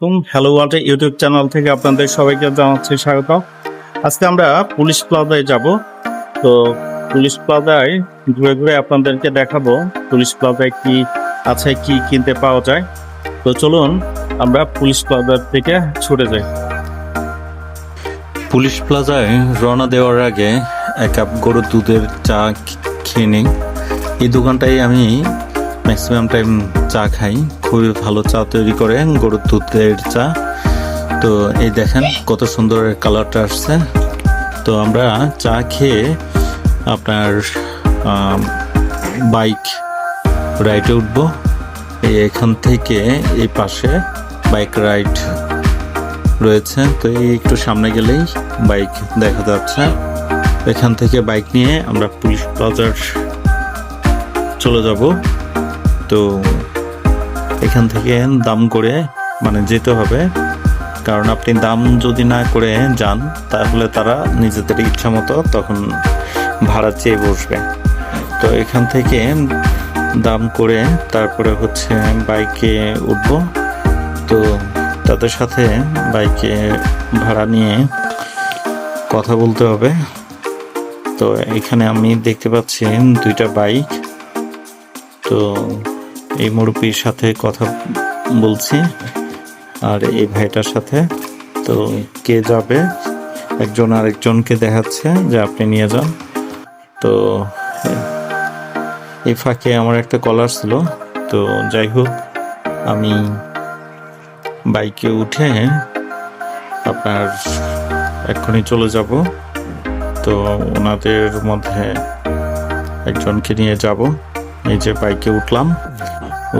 আলাইকুম। Hello world YouTube channel থেকে আপনাদের সবাইকে জানাচ্ছি স্বাগত। আজকে আমরা পুলিশ প্লাজায় যাব। তো পুলিশ প্লাজায় ঘুরে ঘুরে আপনাদেরকে দেখাবো পুলিশ প্লাজায় কি আছে, কি কিনতে পাওয়া যায়। তো চলুন আমরা পুলিশ প্লাজার থেকে ছুটে যাই। পুলিশ প্লাজায় রওনা দেওয়ার আগে এক কাপ গরুর দুধের চা খেয়ে নিই। এই দোকানটায় আমি ম্যাক্সিমাম টাইম চা খাই। খুবই ভালো চা তৈরি করে, গরুর দুধের চা। তো এই দেখেন কত সুন্দর কালারটা আসছে। তো আমরা চা খেয়ে আপনার বাইক রাইডে উঠবো। এখান থেকে এই পাশে বাইক রাইড রয়েছে। তো এই একটু সামনে গেলেই বাইক দেখা যাচ্ছে। এখান থেকে বাইক নিয়ে আমরা পুলিশ প্লাজার চলে যাব। তো এখান থেকে দাম করে মানে যেতে হবে। কারণ আপনি দাম যদি না করে যান, তাহলে তারা নিজেদের ইচ্ছা মতো তখন ভাড়া চেয়ে বসবে। তো এখান থেকে দাম করে তারপরে হচ্ছে বাইকে উঠবো। তো তাদের সাথে বাইকে ভাড়া নিয়ে কথা বলতে হবে। তো এখানে আমি দেখতে পাচ্ছি দুইটা বাইক। তো এই মুরব্বীর সাথে কথা বলছি আর এই ভাইটার সাথে। তো কে যাবে? একজন আরেকজনকে দেখাচ্ছে যে আপনি নিয়ে যান। তো এই ফাঁকে আমার একটা কলার ছিল। তো যাই হোক, আমি বাইকে উঠে আপনার এক্ষুনি চলে যাব। তো ওনাদের মধ্যে একজনকে নিয়ে যাব। যে বাইকে উঠলাম।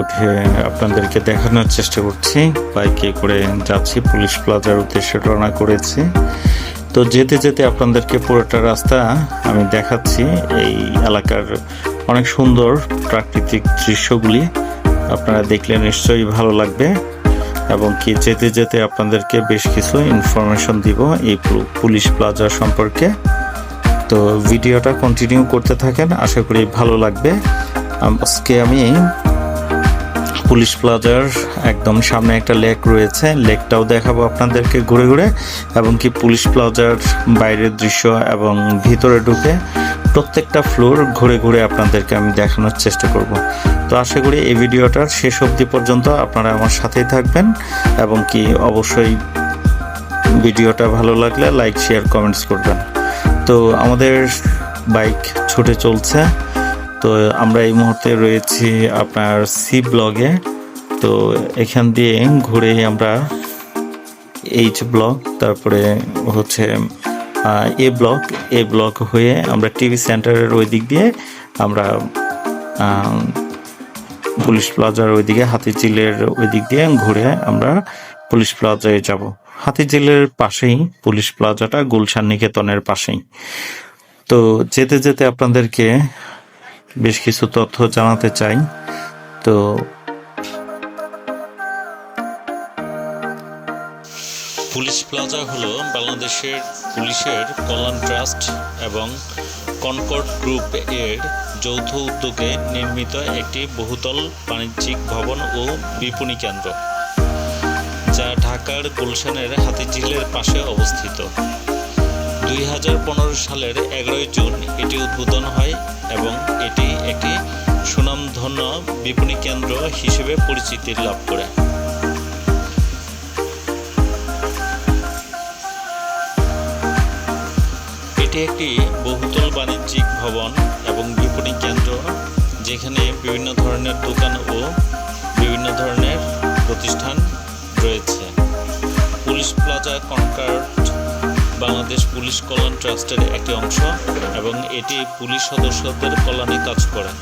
উঠে আপনাদেরকে দেখানোর চেষ্টা করছি। বাইকে করে যাচ্ছি, পুলিশ প্লাজার উদ্দেশ্যে রওনা করেছি। তো যেতে যেতে আপনাদেরকে পুরোটা রাস্তা আমি দেখাচ্ছি। এই এলাকার অনেক সুন্দর প্রাকৃতিক দৃশ্যগুলি আপনারা দেখলে নিশ্চয়ই ভালো লাগবে। এবং কি যেতে যেতে আপনাদেরকে বেশ কিছু ইনফরমেশন দিব এই পুলিশ প্লাজা সম্পর্কে। তো ভিডিওটা কন্টিনিউ করতে থাকেন, আশা করি ভালো লাগবে। আজকে আমি পুলিশ প্লাজার একদম সামনে একটা লেক রয়েছে। লেকটাও দেখাবো আপনাদেরকে ঘুরে ঘুরে। এবং কি পুলিশ প্লাজার বাইরের দৃশ্য এবং ভিতরে ঢুকে প্রত্যেকটা ফ্লোর ঘুরে ঘুরে আপনাদেরকে আমি দেখানোর চেষ্টা করব। তো আশা করি এই ভিডিওটার শেষ অবধি পর্যন্ত আপনারা আমার সাথেই থাকবেন। এবং কি অবশ্যই ভিডিওটা ভালো লাগলে লাইক, শেয়ার, কমেন্টস করবেন। তো আমাদের বাইক ছুটে চলছে। তো আমরা এই মুহূর্তে রয়েছি আপনার সি ব্লগে। তো এখান দিয়ে ঘুরে আমরা এইচ ব্লক তারপরে হচ্ছে এ ব্লক এ ব্লক হয়ে আমরা টিভি সেন্টারের ওই দিক দিয়ে আমরা পুলিশ প্লাজার ওইদিকে হাতিঝিলের ওই দিক দিয়ে ঘুরে আমরা পুলিশ প্লাজায় যাব। হাতিঝিলের পাশেই, পুলিশ প্লাজাটা গুলশান নিকেতনের পাশেই। তো যেতে যেতে আপনাদেরকে বেশ কিছু তথ্য জানাতে চাই। তো পুলিশ প্লাজা হলো বাংলাদেশের পুলিশের কল্যাণ ট্রাস্ট এবং কনকর্ড গ্রুপ এর যৌথ উদ্যোগে নির্মিত একটি বহুতল বাণিজ্যিক ভবন ও বিপণী কেন্দ্র, যা ঢাকার গুলশানের হাতিঝিলের পাশে অবস্থিত। দুই হাজার পনেরো সালের এগারোই জুন এটি উদ্বোধন হয় এবং এটি একটি সুনামধন্য বিপণী কেন্দ্র হিসেবে পরিচিতি লাভ করে। এটি একটি বহুতল বাণিজ্যিক ভবন এবং বিপণী কেন্দ্র, যেখানে বিভিন্ন ধরনের দোকান ও বিভিন্ন ধরনের প্রতিষ্ঠান রয়েছে। Police plaza concord Bangladesh police কল্যাণ ট্রাস্টের একটি অংশ এবং এটি পুলিশ সদস্যদের কল্যাণে কাজ করে।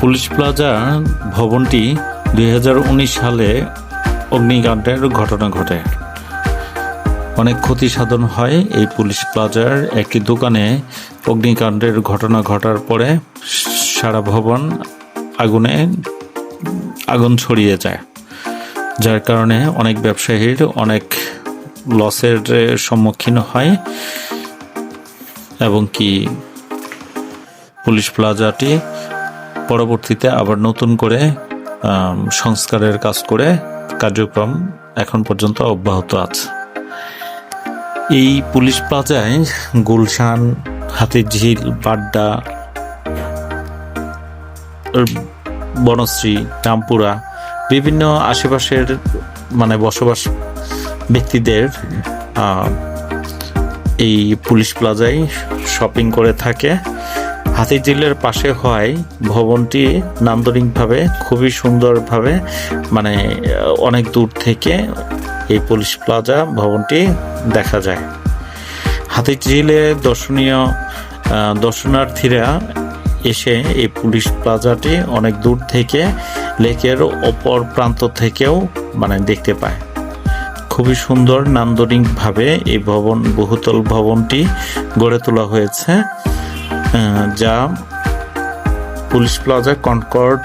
পুলিশ প্লাজা ভবনটি দুই হাজার উনিশ সালে অগ্নিকাণ্ডের ঘটনা ঘটে। অনেক ক্ষতি সাধন হয় এই পুলিশ প্লাজার একটি দোকানে অগ্নিকাণ্ডের ঘটনা ঘটার পরে সারা ভবন আগুনে আগুন ছড়িয়ে যায়, যার কারণে অনেক ব্যবসায়ীর অনেক লসের সম্মুখীন হয় এবং কি পুলিশ প্লাজাটি পরবর্তীতে আবার নতুন করে সংস্কারের কাজ করে কার্যক্রম এখন পর্যন্ত অব্যাহত আছে। এই পুলিশ প্লাজায় গুলশান হাতিঝিল বাড্ডা বনশ্রী, রামপুরা, বিভিন্ন আশেপাশের মানে বসবাস ব্যক্তিদের এই পুলিশ প্লাজায় শপিং করে থাকে। হাতিঝিলের পাশে হয় ভবনটি, নান্দনিকভাবে, খুবই সুন্দরভাবে মানে অনেক দূর থেকে এই পুলিশ প্লাজা, ভবনটি দেখা যায়। হাতিঝিলে দর্শনীয় দর্শনার্থীরা এসে এই পুলিশ প্লাজাটি অনেক দূর থেকে লেকের অপর প্রান্ত থেকেও মানে দেখতে পায়। খুবই সুন্দর নান্দনিকভাবে এই ভবন, বহুতল ভবনটি গড়ে তোলা হয়েছে যা পুলিশ প্লাজা কনকর্ড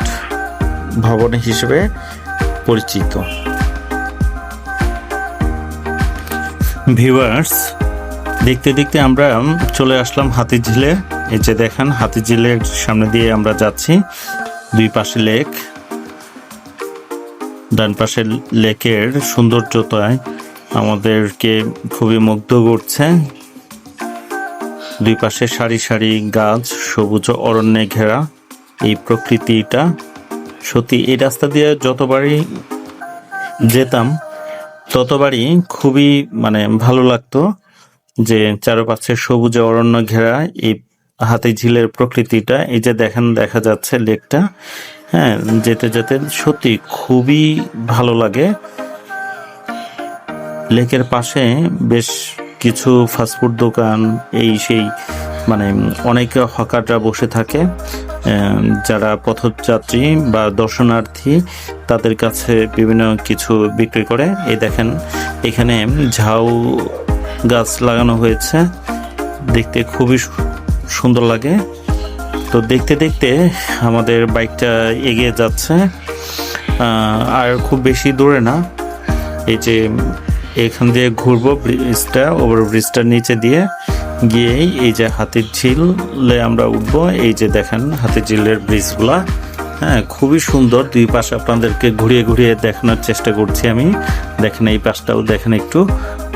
ভবন হিসেবে পরিচিত। ভিউয়ার্স, দেখতে দেখতে আমরা চলে আসলাম হাতিঝিলে। এই যে দেখেন হাতিঝিলের সামনে দিয়ে আমরা যাচ্ছি। দুই পাশে লেক, ডান পাশে লেকের সৌন্দর্যতায় আমাদেরকে খুবই মুগ্ধ করছে। দুই পাশে সারি সারি গাছ, সবুজ অরণ্যে ঘেরা এই প্রকৃতিটা। সত্যি, এই রাস্তা দিয়ে যতবারই যেতাম, ততবারই খুবই মানে ভালো লাগতো যে চারপাশে সবুজে অরণ্য ঘেরা এই হাতি ঝিলের প্রকৃতিটা, এই যে দেখেন, দেখা যাচ্ছে লেকটা। হ্যাঁ যেতে যেতে সত্যি খুবই ভালো লাগে। লেকের পাশে বেশ কিছু ফাস্টফুড দোকান, এই সেই মানে অনেক হকাররা বসে থাকে। যারা পথযাত্রী বা দর্শনার্থী তাদের কাছে বিভিন্ন কিছু বিক্রি করে। এই দেখেন, এখানে ঝাউ গাছ লাগানো হয়েছে। দেখতে খুবই সুন্দর লাগে। তো দেখতে দেখতে আমাদের বাইকটা এগিয়ে যাচ্ছে। আর খুব বেশি দূরে না। এই যে এখান দিয়ে ঘুরবো ব্রিজটা, ওভার ব্রিজটার নিচে দিয়ে গিয়েই এই যে হাতির ঝিলে আমরা উঠবো। এই যে দেখেন হাতির ঝিলের ব্রিজগুলা। হ্যাঁ খুবই সুন্দর। দুই পাশে আপনাদেরকে ঘুরিয়ে ঘুরিয়ে দেখানোর চেষ্টা করছি আমি। দেখেন এই পাশটাও দেখেন একটু।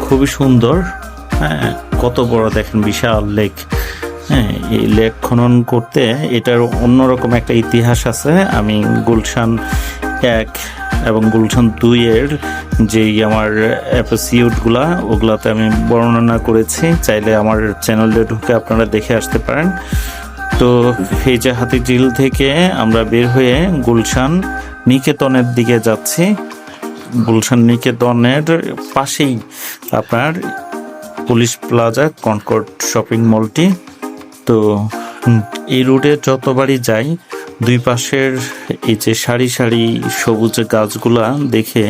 খুবই সুন্দর। হ্যাঁ কত বড় দেখেন বিশাল লেক। হ্যাঁ এই লেক খনন করতে এটার অন্যরকম একটা ইতিহাস আছে। আমি গুলশান এক এবং গুলশান দুই এর যেই আমার এপিসিউডগুলা ওগুলাতে আমি বর্ণনা করেছি। চাইলে আমার চ্যানেলে ঢুকে আপনারা দেখে আসতে পারেন। তো এই যে হাতিঝিল থেকে আমরা বের হয়ে গুলশান নিকেতনের দিকে যাচ্ছি। গুলশান নিকেতনের পাশেই আপনার পুলিশ প্লাজা কনকর্ড শপিং মলটি। তো এই রুটে যতবারই যাই, দুই পাশের এই যে সারি সারি সবুজ গাছগুলা দেখে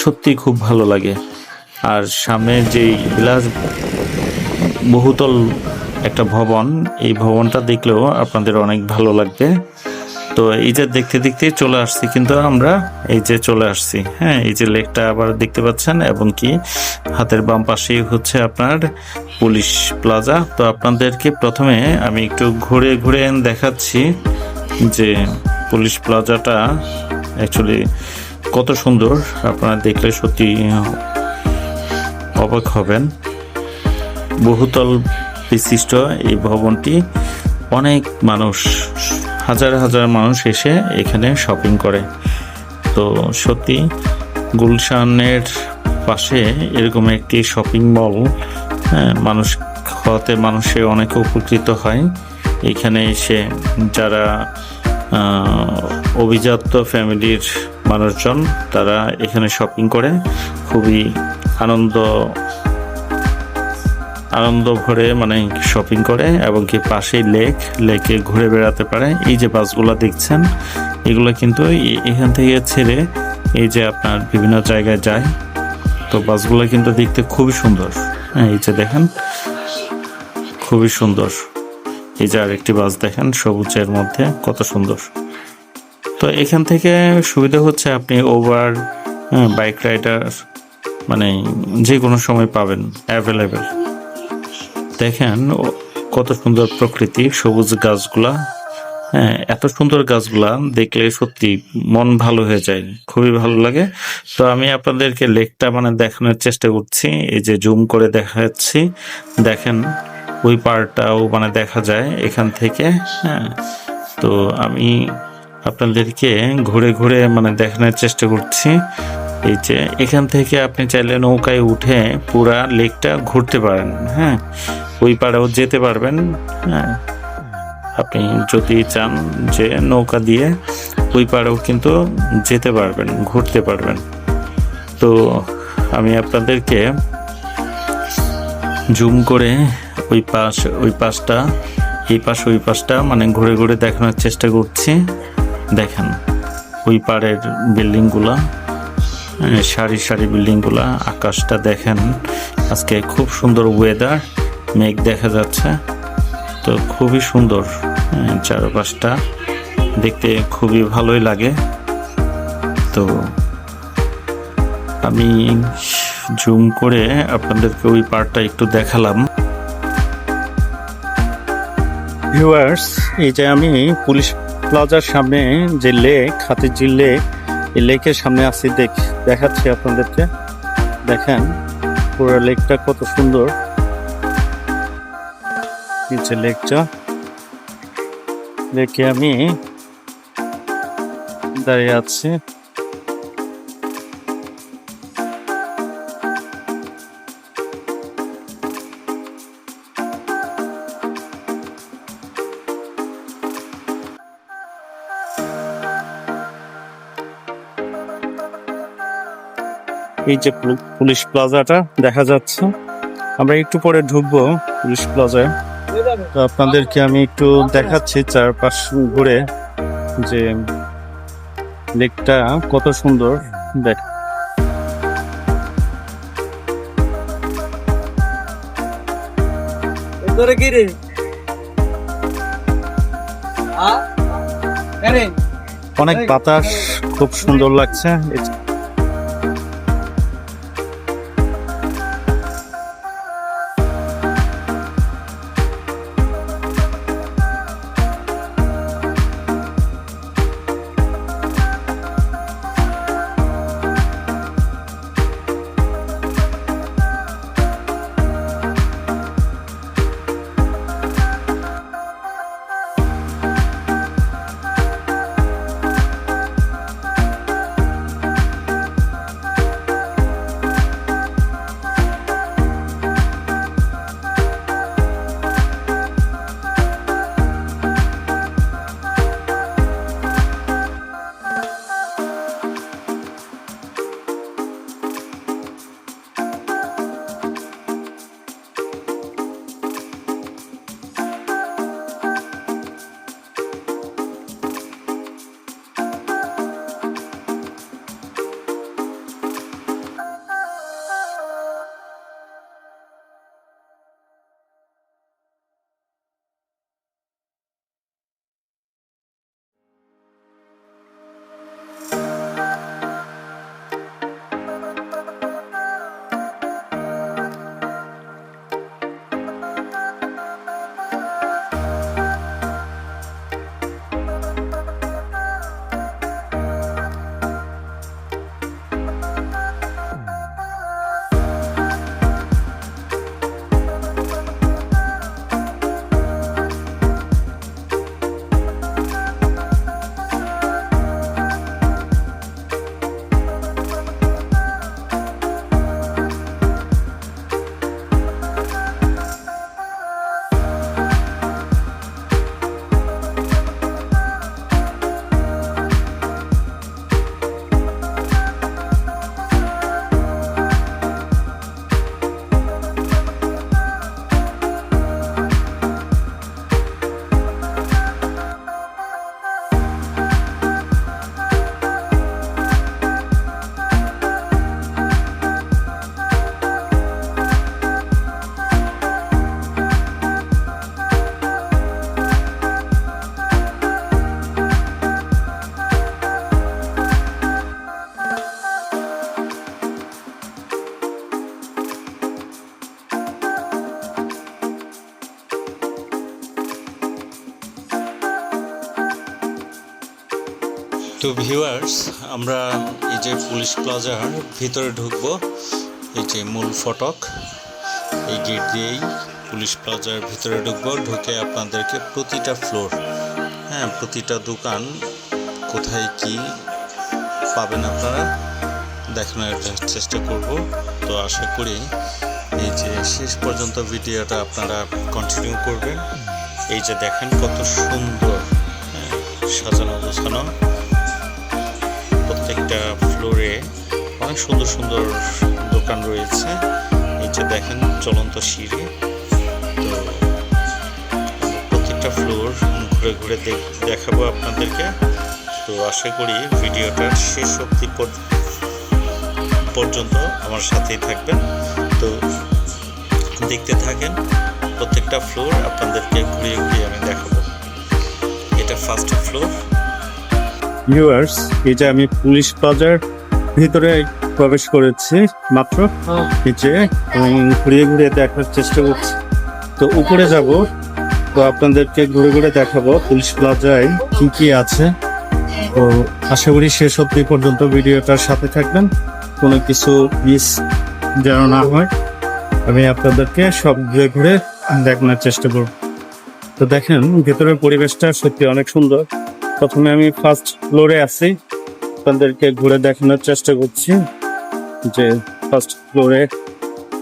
সত্যি খুব ভালো লাগে। আর সামনে যে বিলাস বহুতল একটা ভবন, এই ভবনটা দেখলেও আপনাদের অনেক ভালো লাগবে। তো এই যে দেখতে দেখতে চলে আসছি, কিন্তু আমরা এই যে চলে আসছি হ্যাঁ এই যে লেকটা আবার দেখতে পাচ্ছেন, এবং কি হাতের বাম পাশেই হচ্ছে আপনার পুলিশ প্লাজা। তো আপনাদেরকে প্রথমে আমি একটু ঘুরে ঘুরে দেখাচ্ছি যে পুলিশ প্লাজাটা অ্যাকচুয়ালি কত সুন্দর, আপনারা দেখলে সত্যি অবাক হবেন। বহুতল বিশিষ্ট এই ভবনটি, অনেক মানুষ হাজার হাজার মানুষ এসে এখানে শপিং করে। তো সত্যি গুলশানের পাশে এরকম একটি শপিং মল হ্যাঁ, মানুষ হতে মানুষে অনেক উপকৃত হয়। এখানে এসে যারা অভিজাত ফ্যামিলির মানুষজন তারা এখানে শপিং করে। খুবই আনন্দ আনন্দ ভরে মানে শপিং করে এবং কি পাশেই লেক লেকে ঘুরে বেড়াতে পারে। এই যে বাসগুলো দেখছেন, এগুলো কিন্তু এখান থেকে ছেড়ে এই যে আপনার বিভিন্ন জায়গায় যায়। তো বাসগুলো কিন্তু দেখতে খুবই সুন্দর। হ্যাঁ এই যে দেখেন, খুবই সুন্দর। এই যে আরেকটি বাস দেখেন, সবুজের মধ্যে, কত সুন্দর। তো এখান থেকে সুবিধা হচ্ছে আপনি ওভার বাইক রাইডার মানে যে কোনো সময় পাবেন অ্যাভেলেবেল দেখেন কত সুন্দর প্রকৃতি, সবুজ গাছগুলা। হ্যাঁ এত সুন্দর গাছগুলা দেখলে সত্যি মন ভালো হয়ে যায়, খুবই ভালো লাগে। তো আমি আপনাদেরকে লেকটা মানে দেখানোর চেষ্টা করছি, এই যে জুম করে দেখাচ্ছি। দেখেন, ওই পাড়টাও মানে দেখা যায় এখান থেকে হ্যাঁ। তো আমি আপনাদেরকে ঘুরে ঘুরে মানে দেখানোর চেষ্টা করছি। এই যে এখান থেকে আপনি চাইলে নৌকায় উঠে পুরা লেকটা ঘুরতে পারেন হ্যাঁ। ওই পাড়েও যেতে পারবেন। হ্যাঁ আপনি যদি চান যে নৌকা দিয়ে ওই পাড়েও কিন্তু যেতে পারবেন, ঘুরতে পারবেন। তো আমি আপনাদেরকে জুম করে ওই পাশ, ওই পাশটা, এই পাশ, ওই পাশটা মানে ঘুরে ঘুরে দেখানোর চেষ্টা করছি। দেখেন, ওই পাড়ের বিল্ডিংগুলা সারি সারি বিল্ডিংগুলা, আকাশটা দেখেন। আজকে খুব সুন্দর ওয়েদার মেঘ দেখা যাচ্ছে। তো খুবই সুন্দর হ্যাঁ, চারপাশটা। দেখতে খুবই ভালোই লাগে। তো আমি জুম করে আপনাদেরকে ওই পার্টটা একটু দেখালাম। ভিউয়ার্স এই যে আমি পুলিশ প্লাজার সামনে যে লেক হাতিঝিল লেক এই লেকের সামনে আছি দেখ দেখাচ্ছি আপনাদেরকে। দেখেন পুরো লেকটা কত সুন্দর। যে লেকটা লেকে আমি। দাঁড়িয়ে আছি। এই যে পুলিশ প্লাজাটা দেখা যাচ্ছে। আমরা একটু পরে ঢুকবো পুলিশ প্লাজায়। তো আপনাদেরকে আমি একটু দেখাচ্ছি চারপাশ ঘুরে যে লেকটা কত সুন্দর। দেখ। তোরে কি রে? অনেক বাতাস খুব সুন্দর লাগছে। তো ভিউয়ার্স আমরা এই যে পুলিশ প্লাজার ভিতরে ঢুকবো। এই যে মূল ফটক এই গেট দিয়েই পুলিশ প্লাজার ভিতরে ঢুকবো। ঢুকে আপনাদেরকে প্রতিটা ফ্লোর হ্যাঁ প্রতিটা দোকান কোথায় কি পাবেন আপনারা দেখানোর চেষ্টা করব। তো আশা করি এই যে শেষ পর্যন্ত ভিডিওটা আপনারা কন্টিনিউ করবেন। এই যে দেখেন কত সুন্দর হ্যাঁ, সাজানো গোছানো। ফ্লোরে অনেক সুন্দর সুন্দর দোকান রয়েছে। নিচে দেখেন চলন্ত সিঁড়ি। তো প্রত্যেকটা ফ্লোর ঘুরে ঘুরে দেখ- দেখাবো আপনাদেরকে। তো আশা করি ভিডিওটার শেষ অবধি পর- পর্যন্ত আমার সাথেই থাকবেন। তো দেখতে থাকেন, প্রত্যেকটা ফ্লোর আপনাদেরকে ঘুরিয়ে ঘুরিয়ে আমি দেখাবো। এটা ফার্স্ট ফ্লোর ভিউয়ার্স যে আমি পুলিশ প্লাজার ভিতরে প্রবেশ করেছি মাত্র। নিচে যে আমি ঘুরিয়ে ঘুরিয়ে দেখার চেষ্টা করছি। তো উপরে যাব। তো আপনাদেরকে ঘুরে ঘুরে দেখাবো পুলিশ প্লাজায় কি কি আছে। তো আশা করি শেষ অব্দি পর্যন্ত ভিডিওটার সাথে থাকবেন। কোনো কিছু মিস যেন না হয়। আমি আপনাদেরকে সব ঘুরে ঘুরে দেখানোর চেষ্টা করব। তো দেখেন ভেতরের পরিবেশটা সত্যি অনেক সুন্দর। প্রথমে আমি ফার্স্ট ফ্লোরে আছি। আপনাদেরকে ঘুরে দেখানোর চেষ্টা করছি যে ফার্স্ট ফ্লোরে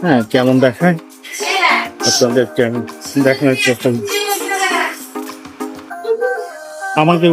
হ্যাঁ কেমন দেখায় আপনাদেরকে আমি দেখানোর চেষ্টা আমাকে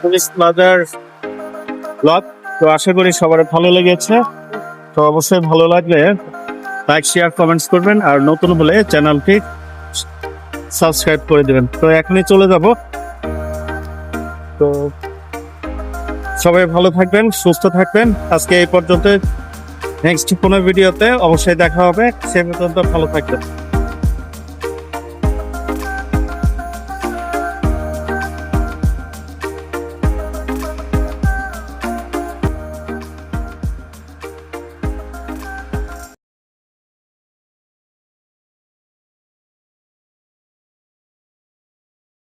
পুলিশ প্লাজার ব্লগ তো আশা করি সবার ভালো লেগেছে। তো অবশ্যই ভালো লাগলে লাইক শেয়ার কমেন্টস করবেন আর নতুন বলে চ্যানেলটি সাবস্ক্রাইব করে দেবেন। তো এখনই চলে যাব। তো সবাই ভালো থাকবেন, সুস্থ থাকবেন। আজকে এই পর্যন্ত। নেক্সট কোনো ভিডিওতে অবশ্যই দেখা হবে। সে পর্যন্ত ভালো থাকবেন।